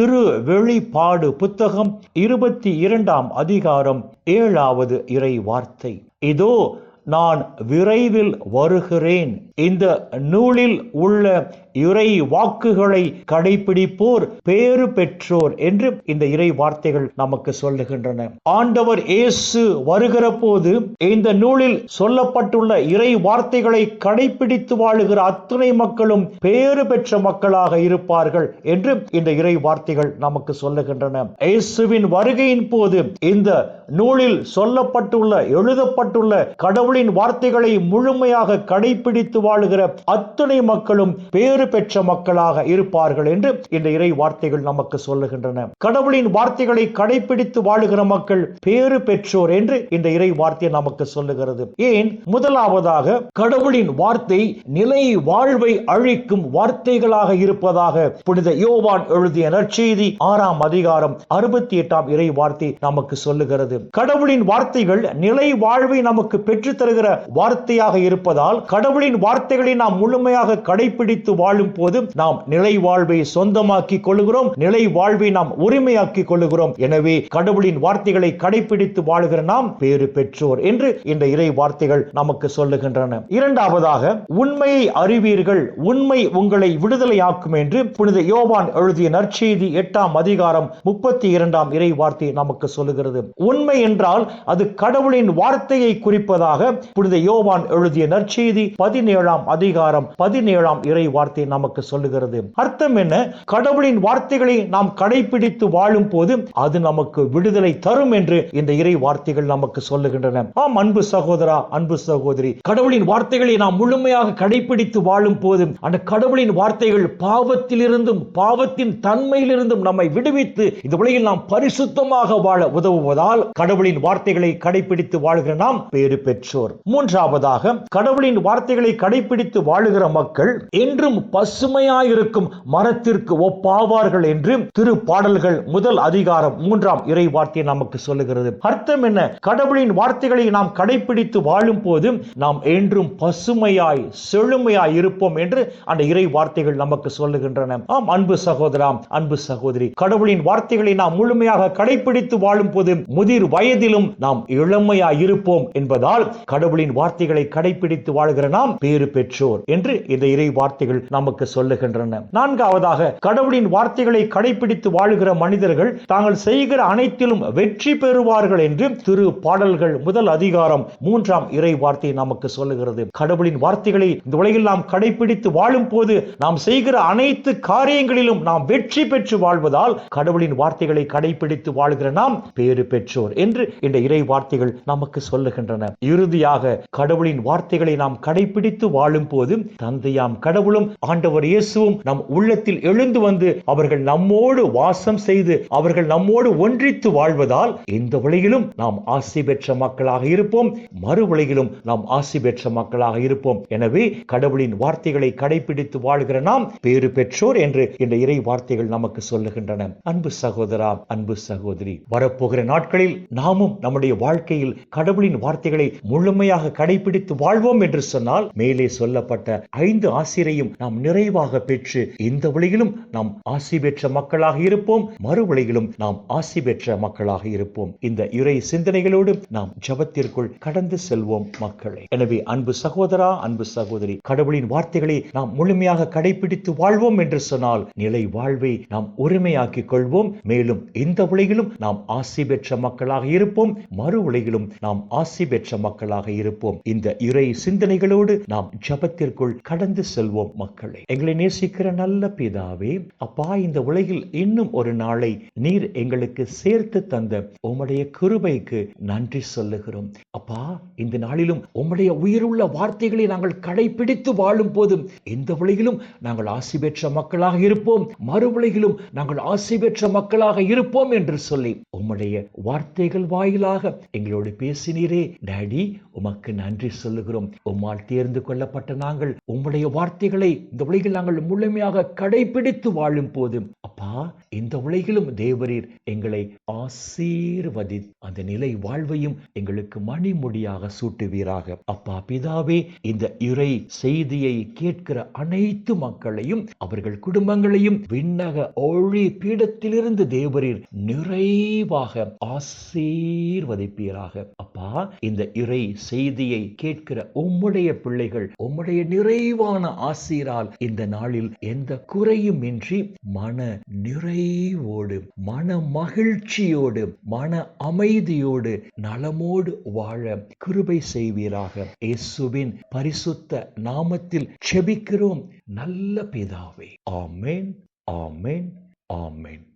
திரு வெளிப்பாடு புத்தகம் இருபத்தி இரண்டாம் அதிகாரம் ஏழாவது இறை வார்த்தை. இதோ நான் விரைவில் வருகிறேன். இந்த நூலில் உள்ள இறை வாக்குகளை கடைபிடிப்போர் பேறு பெற்றோர் என்று இந்த இறை வார்த்தைகள் நமக்கு சொல்லுகின்றன. ஆண்டவர் இயேசு வருகிற போது இந்த நூலில் சொல்லப்பட்டுள்ள இறை வார்த்தைகளை கடைபிடித்து வாழுகிற அத்துணை மக்களும் பேறு பெற்ற மக்களாக இருப்பார்கள் என்று இந்த இறை வார்த்தைகள் நமக்கு சொல்லுகின்றன. இயேசுவின் வருகையின் போது இந்த நூலில் சொல்லப்பட்டுள்ள எழுதப்பட்டுள்ள கடவுளின் வார்த்தைகளை முழுமையாக கடைபிடித்து வாழுகிற அத்துணை மக்களும் பேறு பெற்ற மக்களாக இருப்பார்கள் என்று இந்த இறை வார்த்தைகள் நமக்கு சொல்லுகின்றன. கடவுளின் வார்த்தைகளை கடைபிடித்து வாழுகிற மக்கள் பேறு பெற்றோர் என்று இந்த இறை வார்த்தை நமக்கு சொல்லுகிறது. ஏன்? முதலாவதாக கடவுளின் வார்த்தை நிலை வாழ்வை அழிக்கும் வார்த்தைகளாக இருப்பதாக புனித யோவான் எழுதிய நற்செய்தி ஆறாம் அதிகாரம் அறுபத்தி எட்டாம் இறை வார்த்தை நமக்கு சொல்லுகிறது. கடவுளின் வார்த்தைகள் நிலை வாழ்வை நமக்கு பெற்று தருகிற வார்த்தையாக இருப்பதால் கடவுளின் வார்த்தைகளை நாம் முழுமையாக கடைபிடித்து வாழும் போது நாம் நிலை வாழ்வை சொந்தமாக்கி கொள்கிறோம் நிலை வாழ்வை நாம் உரிமையாக்கி கொள்கிறோம். எனவே கடவுளின் வார்த்தைகளை கடைபிடித்து வாழுகிற நாம் பேறு பெற்றோர் என்று இந்த இறை வார்த்தைகள் நமக்கு சொல்லுகின்றன. இரண்டாவதாக உண்மையை அறிவீர்கள் உண்மை உங்களை விடுதலையாக்கும் என்று புனித யோவான் எழுதிய நற்செய்தி எட்டாம் அதிகாரம் முப்பத்தி இரண்டாம் இறை வார்த்தை நமக்கு சொல்லுகிறது. உண்மை என்றால் அது கடவுளின் வார்த்தையை குறிப்பதாக புனித யோவான் எழுதிய நற்செய்தி பதினேழாம் அதிகாரம் பதினேழாம் இறை வார்த்தை நமக்கு சொல்லுகிறது. அர்த்தம் என்ன? கடவுளின் வார்த்தைகளை நாம் கடைபிடித்து வாழும் போது அது நமக்கு விடுதலை தரும் என்று இந்த இறை வார்த்தைகள் நமக்கு சொல்லுகின்றன. ஆம் அன்பு சகோதரா அன்பு சகோதரி கடவுளின் வார்த்தைகளை நாம் முழுமையாக கடைபிடித்து வாழும் போது அந்த கடவுளின் வார்த்தைகள் பாவத்திலிருந்தும் பாவத்தின் தன்மையிலிருந்தும் நம்மை விடுவித்து இந்த உலகில் நாம் பரிசுத்தமாக வாழ உதவுவதால் கடவுளின் வார்த்தைகளை கடைபிடித்து வாழ்கிற நாம் பேறு பெற்றோம். பெற்றோர். மூன்றாவதாக கடவுளின் வார்த்தைகளை கடைபிடித்து வாழுகிற மக்கள் என்றும் பசுமையாயிருக்கும் மரத்திற்கு ஒப்பாவார்கள் என்று திரு பாடல்கள் முதல் அதிகாரம் மூன்றாம் இறை வார்த்தை நமக்கு சொல்லுகிறது. அர்த்தம் என்ன? கடவுளின் வார்த்தைகளை நாம் கடைபிடித்து வாழும் போது நாம் என்றும் பசுமையாய் செழுமையாய் இருப்போம் என்று அந்த இறை வார்த்தைகள் நமக்கு சொல்லுகின்றன. ஆம் அன்பு சகோதராம் அன்பு சகோதரி. கடவுளின் வார்த்தைகளை நாம் முழுமையாக கடைபிடித்து வாழும் போது முதிர் வயதிலும் நாம் இளமையாய் இருப்போம் என்பதால் கடவுளின் வார்த்தைகளை கடைபிடித்து வாழ்கிற நாம் பேறு பெற்றோர் என்று இந்த இறை வார்த்தைகள் நமக்கு சொல்லுகின்றன. நான்காவதாக கடவுளின் வார்த்தைகளை கடைபிடித்து வாழுகிற மனிதர்கள் தாங்கள் செய்கிற அனைத்திலும் வெற்றி பெறுவார்கள் என்று திரு பாடல்கள் முதல் அதிகாரம் மூன்றாம் இறை வார்த்தை நமக்கு சொல்லுகிறது. கடவுளின் வார்த்தைகளை இந்த உலகில் நாம் கடைபிடித்து வாழும் போது நாம் செய்கிற அனைத்து காரியங்களிலும் நாம் வெற்றி பெற்று வாழ்வதால் கடவுளின் வார்த்தைகளை கடைபிடித்து வாழ்கிற நாம் பேறு பெற்றோர் என்று இந்த இறை வார்த்தைகள் நமக்கு சொல்லுகின்றன. இறுதி இறுதியாக கடவுளின் வார்த்தைகளை நாம் கடைபிடித்து வாழும் போது தந்தையாம் கடவுளும் ஆண்டவர் இயேசுவும் நம் உள்ளத்தில் எழுந்து வந்து அவர்கள் நம்மோடு வாசம் செய்து அவர்கள் நம்மோடு ஒன்றித்து வாழ்வதால் இந்த உலகிலும் நாம் ஆசி பெற்ற மக்களாக இருப்போம். மறு உலகிலும் நாம் ஆசி பெற்ற மக்களாக இருப்போம். எனவே கடவுளின் வார்த்தைகளை கடைபிடித்து வாழ்கிற நாம் பேறு பெற்றோர் என்று இந்த இறை வார்த்தைகள் நமக்கு சொல்லுகின்றன. அன்பு சகோதரா அன்பு சகோதரி வரப்போகிற நாட்களில் நாமும் நம்முடைய வாழ்க்கையில் கடவுளின் வார்த்தைகளை முழுமையாக கடைபிடித்து வாழ்வோம் என்று சொன்னால் மேலே சொல்லப்பட்ட ஐந்து ஆசிரியையும் நாம் நிறைவாக பெற்று இந்த உலகிலும் நாம் ஆசி பெற்ற மக்களாக இருப்போம். மறு உலகிலும் நாம் ஆசி பெற்ற மக்களாக இருப்போம். இந்த இறை சிந்தனைகளோடு நாம் ஜபத்திற்குள் கடந்து செல்வோம் மக்களை. எனவே அன்பு சகோதரா அன்பு சகோதரி கடவுளின் வார்த்தைகளை நாம் முழுமையாக கடைபிடித்து வாழ்வோம் என்று சொன்னால் நிலை வாழ்வை நாம் உரிமையாக்கிக் கொள்வோம். மேலும் இந்த உலகிலும் நாம் ஆசி பெற்ற மக்களாக இருப்போம். மறு உலகிலும் நாம் ஆசி பெற்ற மக்களாக மக்களாக இருப்போம். இந்த இறை சிந்தனைகளோடு நாம் ஜபத்திற்குள் கடந்து செல்வோம் மக்களை. எங்களை நேசிக்கிற நல்ல பிதாவே அப்பா இந்த உலகில் இன்னும் ஒரு நாளை நீர் எங்களுக்கு சேர்த்து தந்த உம்முடைய கிருபைக்கு நன்றி சொல்லுகிறோம். அப்பா இந்த நாளிலும் உம்முடைய உயிருள்ள வார்த்தைகளை நாங்கள் கடைபிடித்து வாழும் போதும் இந்த உலகிலும் நாங்கள் ஆசி பெற்ற மக்களாக இருப்போம். மறு உலகிலும் நாங்கள் ஆசி பெற்ற மக்களாக இருப்போம் என்று சொல்லி உம்முடைய வார்த்தைகள் வாயிலாக எங்களோடு பேசினீரே டேடி உமக்கு நன்றி சொல்லுகிறோம். உம்மால் தேர்ந்து கொள்ளப்பட்ட நாங்கள் உம்முடைய வார்த்தைகளை இந்த உலகில் நாங்கள் முழுமையாக கடைபிடித்து வாழும் போது அப்பா இந்த உலகிலும் தேவரீர் எங்களை ஆசீர்வதி அந்த நிலை வாழ்வையும் எங்களுக்கு மணிமுடியாக சூட்டுவீராக. அப்பா பிதாவே இந்த இறை செய்தியை கேட்கிற அனைத்து மக்களையும் அவர்கள் குடும்பங்களையும் விண்ணக ஒளி பீடத்திலிருந்து தேவரீர் நிறைவாக ஆசீர்வதிப்பீராக. அப்பா இந்த இறை செய்தியை கேட்கிற உம்முடைய பிள்ளைகள் உம்முடைய நிறைவான ஆசிரால் இந்த நாளில் எந்த குறையும் இன்றி மன நிறைவோடு மன மகிழ்ச்சியோடு மன அமைதியோடு நலமோடு வாழ கிருபை செய்வீராக. இயேசுவின் பரிசுத்த நாமத்தில் செபிக்கிறோம். நல்ல பிதாவே. ஆமென் ஆமென் ஆமென்.